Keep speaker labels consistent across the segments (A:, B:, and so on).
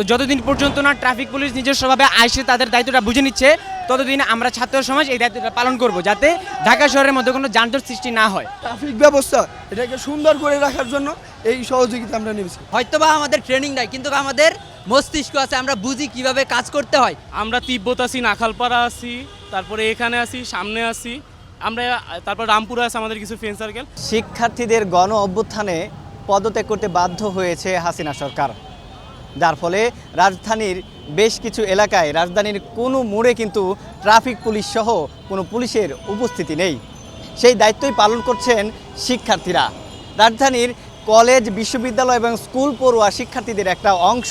A: তো যতদিন পর্যন্ত না ট্রাফিক পুলিশ নিজস্বভাবে আসে তাদের দায়িত্বটা বুঝে নিচ্ছে ততদিন আমরা ছাত্র সমাজ এই দায়িত্বটা পালন করব যাতে ঢাকা শহরের মধ্যে কোনো যানজট সৃষ্টি না হয়।
B: ট্রাফিক ব্যবস্থা এটাকে সুন্দর করে রাখার জন্য এই সহযোগিতা আমরা নিয়েছি।
C: হয়তোবা আমাদের ট্রেনিং নাই কিন্তু আমাদের মস্তিষ্ক আছে আমরা বুঝি কীভাবে কাজ করতে হয়।
D: আমরা তিব্বত আছি নাখালপাড়া আছি তারপরে এখানে আছি সামনে আছি আমরা তারপর রামপুরা আছে আমাদের কিছু ফ্রেন্ড সার্কেল
E: শিক্ষার্থীদের গণ অভ্যুত্থানে পদত্যাগ করতে বাধ্য হয়েছে হাসিনা সরকার। যার ফলে রাজধানীর বেশ কিছু এলাকায়, রাজধানীর কোনো মোড়ে কিন্তু ট্রাফিক পুলিশ সহ কোনো পুলিশের উপস্থিতি নেই। সেই দায়িত্বই পালন করছেন শিক্ষার্থীরা। রাজধানীর কলেজ, বিশ্ববিদ্যালয় এবং স্কুল পড়ুয়া শিক্ষার্থীদের একটা অংশ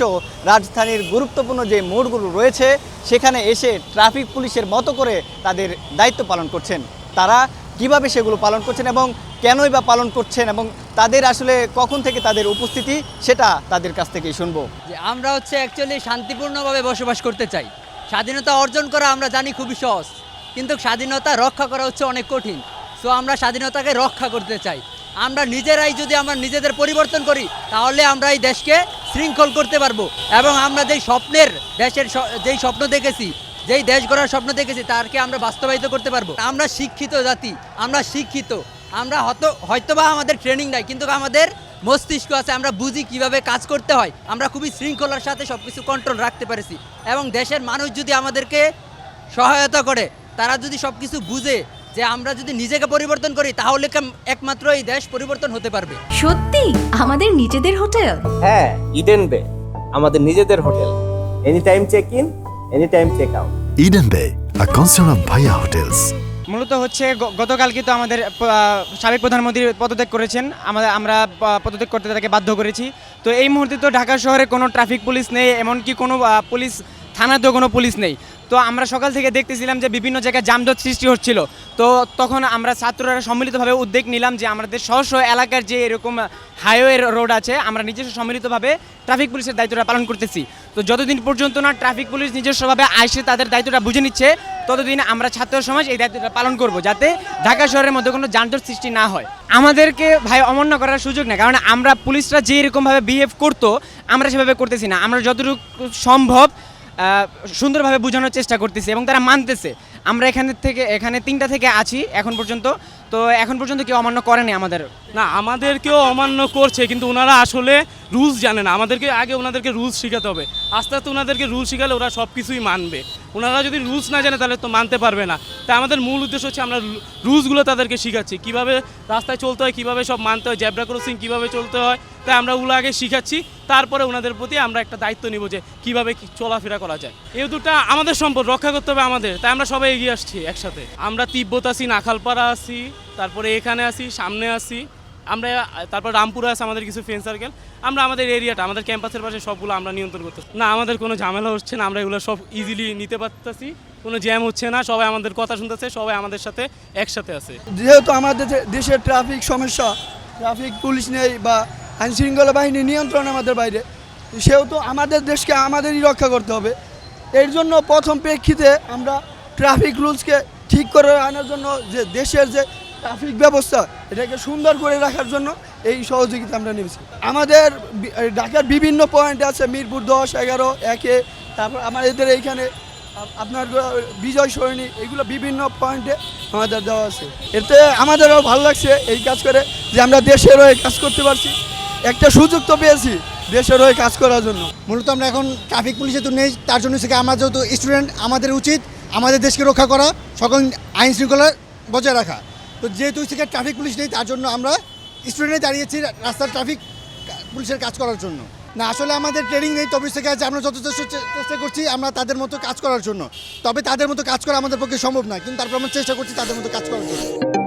E: রাজধানীর গুরুত্বপূর্ণ যে মোড়গুলো রয়েছে, সেখানে এসে ট্রাফিক পুলিশের মতো করে তাদের দায়িত্ব পালন করছেন। তারা কীভাবে সেগুলো পালন করছেন এবং কেনই বা পালন করছেন এবং তাদের আসলে কখন থেকে তাদের উপস্থিতি, সেটা তাদের কাছ থেকেই শুনব।
C: যে আমরা হচ্ছে অ্যাকচুয়ালি শান্তিপূর্ণভাবে বসবাস করতে চাই। স্বাধীনতা অর্জন করা আমরা জানি খুবই সহজ, কিন্তু স্বাধীনতা রক্ষা করা হচ্ছে অনেক কঠিন। সো আমরা স্বাধীনতাকে রক্ষা করতে চাই। আমরা নিজেরাই যদি আমরা নিজেদের পরিবর্তন করি, তাহলে আমরা এই দেশকে শৃঙ্খল করতে পারব। এবং আমরা যেই স্বপ্নের দেশের যেই স্বপ্ন দেখেছি, যেই দেশ গড়ার স্বপ্ন দেখেছি, তারকে আমরা বাস্তবায়িত করতে পারব। আমরা শিক্ষিত জাতি, আমরা শিক্ষিত। আমরা হয়তো হয়তোবা আমাদের ট্রেনিং নাই কিন্তু আমাদের মস্তিষ্ক আছে আমরা বুঝি কীভাবে কাজ করতে হয়। আমরা খুবই শৃঙ্খলার সাথে সব কিছু কন্ট্রোল রাখতে পেরেছি। এবং দেশের মানুষ যদি আমাদেরকে সহায়তা করে তারা যদি সব কিছু বুঝে যে আমরা যদি নিজেকে পরিবর্তন করি তাহলে কেম- একমাত্র এই দেশ পরিবর্তন হতে পারবে।
F: সত্যি? আমাদের নিজেদের হোটেল?
G: হ্যাঁ ইডেন বে আমাদের নিজেদের hotel. Any time check in any time check out
H: Eden Bay, a concern of Bhaya Hotels.
A: মূলত হচ্ছে গতকালকে তো আমাদের সাবেক প্রধানমন্ত্রী পদত্যাগ করেছেন। আমাদের আমরা পদত্যাগ করতে তাকে বাধ্য করেছি। তো এই মুহূর্তে তো ঢাকা শহরে কোনো ট্রাফিক পুলিশ নেই, এমনকি কোনো পুলিশ, থানাতেও কোনো পুলিশ নেই। তো আমরা সকাল থেকে দেখতেছিলাম যে বিভিন্ন জায়গায় যানজট সৃষ্টি হচ্ছিল। তো তখন আমরা ছাত্ররা সম্মিলিতভাবে উদ্যোগ নিলাম যে আমাদের সহ এলাকার যে এরকম হাইওয়ে রোড আছে, আমরা নিজস্ব সম্মিলিতভাবে ট্রাফিক পুলিশের দায়িত্বটা পালন করতেছি। তো যতদিন পর্যন্ত না ট্রাফিক পুলিশ নিজস্বভাবে আইসে তাদের দায়িত্বটা বুঝে নিচ্ছে ততদিন আমরা ছাত্র সমাজ এই দায়িত্বটা পালন করব যাতে ঢাকা শহরের মধ্যে কোনো যানজট সৃষ্টি না হয়। আমাদেরকে ভাই অমান্য করার সুযোগ নেই, কারণ আমরা পুলিশরা যে এরকমভাবে বিহেভ করতো, আমরা সেভাবে করতেছি না। আমরা যতটুকু সম্ভব সুন্দরভাবে বোঝানোর চেষ্টা করতেছি এবং তারা মানতেছে। আমরা এখানে থেকে, এখানে তিনটা থেকে আছি, এখন পর্যন্ত। তো এখন পর্যন্ত কেউ অমান্য করেনি আমাদের?
D: না, আমাদেরকেও অমান্য করছে, কিন্তু ওনারা আসলে রুলস জানে না। আমাদেরকে আগে ওনাদেরকে রুলস শেখাতে হবে। আস্তে আস্তে ওনাদেরকে রুলস শেখালে ওরা সব কিছুই মানবে। ওনারা যদি রুলস না জানে, তাহলে তো মানতে পারবে না। তাই আমাদের মূল উদ্দেশ্য হচ্ছে আমরা রুলসগুলো তাদেরকে শেখাচ্ছি। কীভাবে রাস্তায় চলতে হয়, কীভাবে সব মানতে হয় জ্যাবরা ক্রসিং কীভাবে চলতে হয় তাই আমরা ওগুলো আগে শিখাচ্ছি। তারপরে ওনাদের প্রতি আমরা একটা দায়িত্ব নিব যে কীভাবে চলাফেরা করা যায়। এই দুটা আমাদের সম্পদ, রক্ষা করতে হবে আমাদের। তাই আমরা সবাই এগিয়ে আসছি একসাথে। আমরা তিব্বত আছি, নাখালপাড়া আছি। তারপরে এখানে আছি সামনে আছি আমরা, তারপর রামপুরে আছে আমাদের কিছু ফ্রেন্ড সার্কেল আমরা আমাদের এরিয়াটা আমাদের ক্যাম্পাসের পাশে সবগুলো আমরা নিয়ন্ত্রণ করতে না, আমাদের কোনো ঝামেলা হচ্ছে না, আমরা এগুলো সব ইজিলি নিতে পারতেছি। কোনো জ্যাম হচ্ছে না, সবাই আমাদের কথা শুনতেছে, সবাই আমাদের সাথে একসাথে আছে।
B: যেহেতু আমাদের দেশের ট্রাফিক সমস্যা ট্রাফিক পুলিশ নেই বা আইন শৃঙ্খলা বাহিনী নিয়ন্ত্রণ আমাদের বাইরে, সেহেতু আমাদের দেশকে আমাদেরই রক্ষা করতে হবে। এর জন্য প্রথম প্রেক্ষিতে আমরা ট্রাফিক রুলসকে ঠিক করে আনার জন্য যে দেশের যে ট্রাফিক ব্যবস্থা, এটাকে সুন্দর করে রাখার জন্য এই সহযোগিতা আমরা নিয়েছি। আমাদের ঢাকার বিভিন্ন পয়েন্ট আছে, মিরপুর দশ, এগারো, একে, তারপর আমাদের এইখানে আপনার বিজয় সরণি এগুলো বিভিন্ন পয়েন্টে আমাদের দেওয়া আছে। এতে আমাদেরও ভালো লাগছে এই কাজ করে, যে আমরা দেশের হয়ে কাজ করতে পারছি। একটা সুযোগ তো পেয়েছি দেশের হয়ে কাজ করার জন্য।
I: মূলত আমরা এখন ট্রাফিক পুলিশে তো নেই, তার জন্য থেকে আমরা যেহেতু স্টুডেন্ট আমাদের উচিত আমাদের দেশকে রক্ষা করা, সকল আইন শৃঙ্খলা বজায় রাখা। তো যেহেতু সেখানে ট্রাফিক পুলিশ নেই, তার জন্য আমরা স্টুডেন্টে দাঁড়িয়েছি রাস্তার ট্রাফিক পুলিশের কাজ করার জন্য। না, আসলে আমাদের ট্রেনিং নেই, তবে সেখানে আছে আমরা যথেষ্ট চেষ্টা করছি আমরা তাদের মতো কাজ করার জন্য। তবে তাদের মতো কাজ করা আমাদের পক্ষে সম্ভব না, কিন্তু তারপর আমরা চেষ্টা করছি তাদের মতো কাজ করার জন্য।